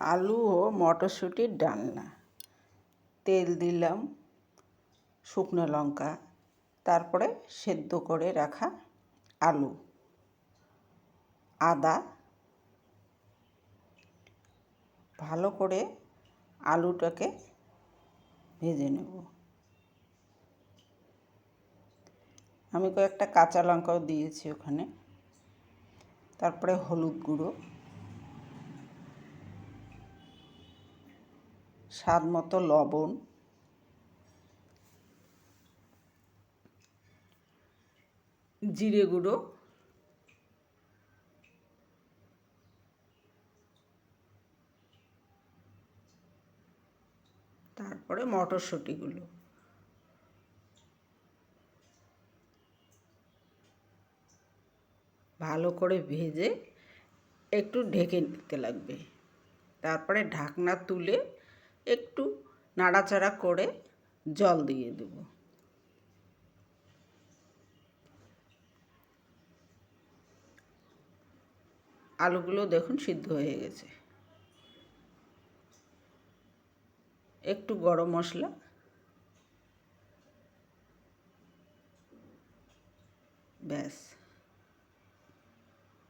আলু ও মটরশুঁটির ডালনা। তেল দিলাম শুকনো লঙ্কা, তারপরে সেদ্ধ করে রাখা আলু। আদা ভালো করে আলুটাকে ভেজে নেব। আমি কয়েকটা কাঁচা লঙ্কাও দিয়েছি ওখানে। তারপরে হলুদ গুঁড়ো। স্বাদ মতো লবণ। জিরে গুঁড়ো। তারপরে মটরশুঁটিগুলো। ভালো করে ভেজে একটু ঢেকে নিতে লাগবে। তারপরে ঢাকনা তুলে একটু নাড়াচাড়া করে জল দিয়ে দেব। আলুগুলো দেখুন সিদ্ধ হয়ে গেছে। একটু গরম মশলা। ব্যাস।